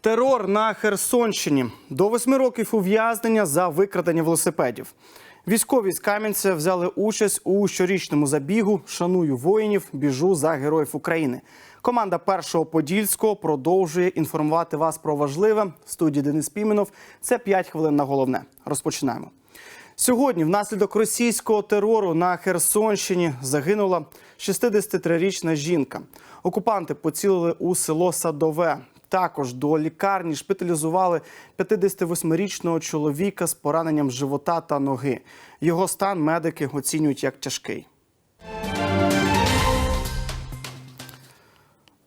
Терор на Херсонщині до восьми років ув'язнення за викрадення велосипедів. Військові з Кам'янця взяли участь у щорічному забігу Шаную воїнів, біжу за героїв України. Команда першого подільського продовжує інформувати вас про важливе. В студії Денис Піменов. Це 5 хвилин на головне. Розпочинаємо. Сьогодні, внаслідок російського терору на Херсонщині, загинула 63-річна жінка. Окупанти поцілили у село Садове. Також до лікарні шпиталізували 58-річного чоловіка з пораненням живота та ноги. Його стан медики оцінюють як тяжкий.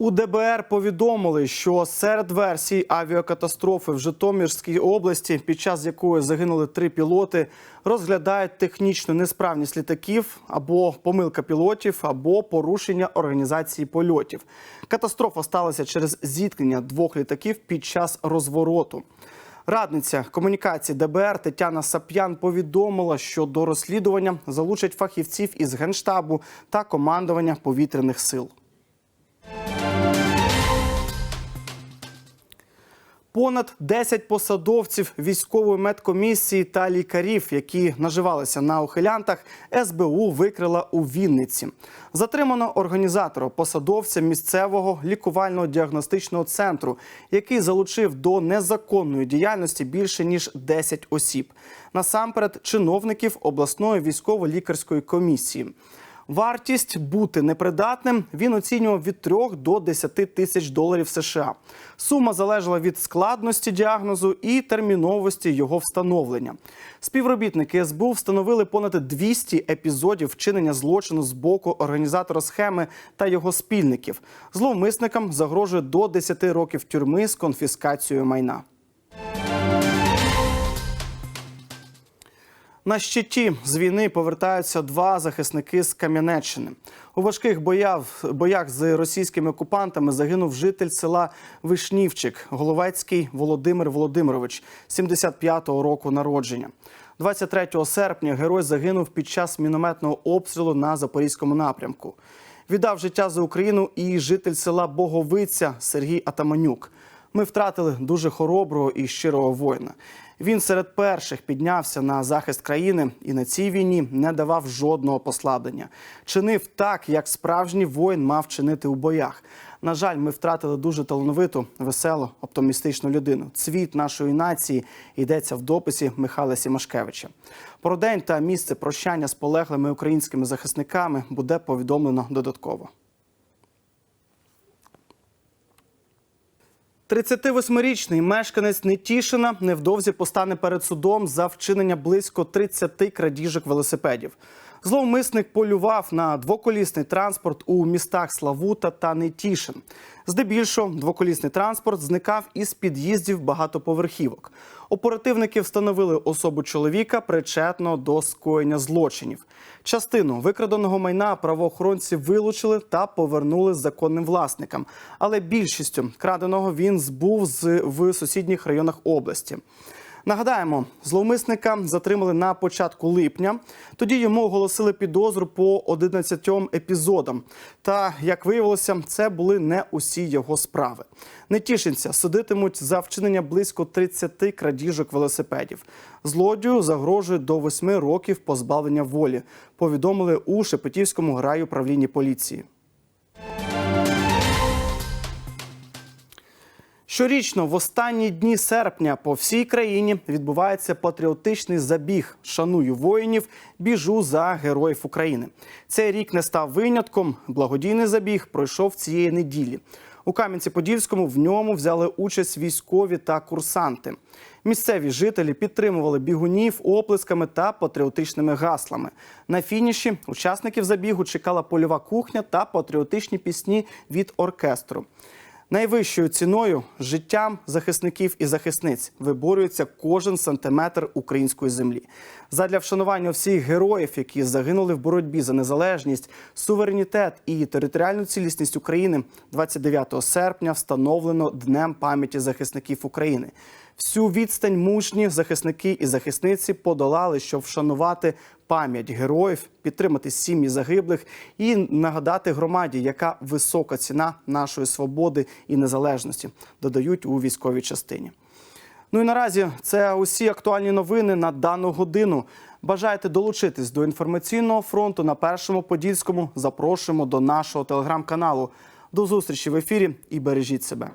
У ДБР повідомили, що серед версій авіакатастрофи в Житомирській області, під час якої загинули три пілоти, розглядають технічну несправність літаків або помилка пілотів, або порушення організації польотів. Катастрофа сталася через зіткнення двох літаків під час розвороту. Радниця комунікації ДБР Тетяна Сап'ян повідомила, що до розслідування залучать фахівців із генштабу та командування повітряних сил. Понад 10 посадовців військової медкомісії та лікарів, які наживалися на ухилянтах, СБУ викрила у Вінниці. Затримано організатора посадовця місцевого лікувально-діагностичного центру, який залучив до незаконної діяльності більше ніж 10 осіб. Насамперед, чиновників обласної військово-лікарської комісії. Вартість бути непридатним він оцінював від 3 до 10 тисяч доларів США. Сума залежала від складності діагнозу і терміновості його встановлення. Співробітники СБУ встановили понад 200 епізодів вчинення злочину з боку організатора схеми та його спільників. Зловмисникам загрожує до 10 років тюрми з конфіскацією майна. На щиті з війни повертаються два захисники з Кам'янеччини. У важких боях, боях з російськими окупантами загинув житель села Вишнівчик Головецький Володимир Володимирович, 75-го року народження. 23 серпня герой загинув під час мінометного обстрілу на запорізькому напрямку. Віддав життя за Україну і житель села Боговиця Сергій Атаманюк. Ми втратили дуже хороброго і щирого воїна. Він серед перших піднявся на захист країни і на цій війні не давав жодного послаблення. Чинив так, як справжній воїн мав чинити у боях. На жаль, ми втратили дуже талановиту, веселу, оптимістичну людину. Цвіт нашої нації йдеться в дописі Михайла Сімашкевича. Про день та місце прощання з полеглими українськими захисниками буде повідомлено додатково. 38-річний мешканець Нетішина невдовзі постане перед судом за вчинення близько 30 крадіжок велосипедів. Зловмисник полював на двоколісний транспорт у містах Славута та Нетішин. Здебільшого двоколісний транспорт зникав із під'їздів багатоповерхівок. Оперативники встановили особу чоловіка, причетно до скоєння злочинів. Частину викраденого майна правоохоронці вилучили та повернули законним власникам. Але більшістю краденого він збув з в сусідніх районах області. Нагадаємо, зловмисника затримали на початку липня. Тоді йому оголосили підозру по 11 епізодам. Та як виявилося, це були не усі його справи. Нетішинця судитимуть за вчинення близько 30 крадіжок велосипедів. Злодію загрожує до 8 років позбавлення волі. Повідомили у Шепетівському райуправлінні поліції. Щорічно в останні дні серпня по всій країні відбувається патріотичний забіг Шаную воїнів, біжу за героїв України. Цей рік не став винятком. Благодійний забіг пройшов цієї неділі. У Кам'янці-Подільському в ньому взяли участь військові та курсанти. Місцеві жителі підтримували бігунів оплесками та патріотичними гаслами. На фініші учасників забігу чекала польова кухня та патріотичні пісні від оркестру. Найвищою ціною життям захисників і захисниць виборюється кожен сантиметр української землі. Задля вшанування всіх героїв, які загинули в боротьбі за незалежність, суверенітет і територіальну цілісність України, 29 серпня встановлено Днем пам'яті захисників України. Всю відстань мужні захисники і захисниці подолали, щоб вшанувати пам'ять героїв, підтримати сім'ї загиблих і нагадати громаді, яка висока ціна нашої свободи і незалежності, додають у військовій частині. Ну і наразі це усі актуальні новини на дану годину. Бажаєте долучитись до інформаційного фронту на першому подільському? Запрошуємо до нашого телеграм-каналу. До зустрічі в ефірі і бережіть себе.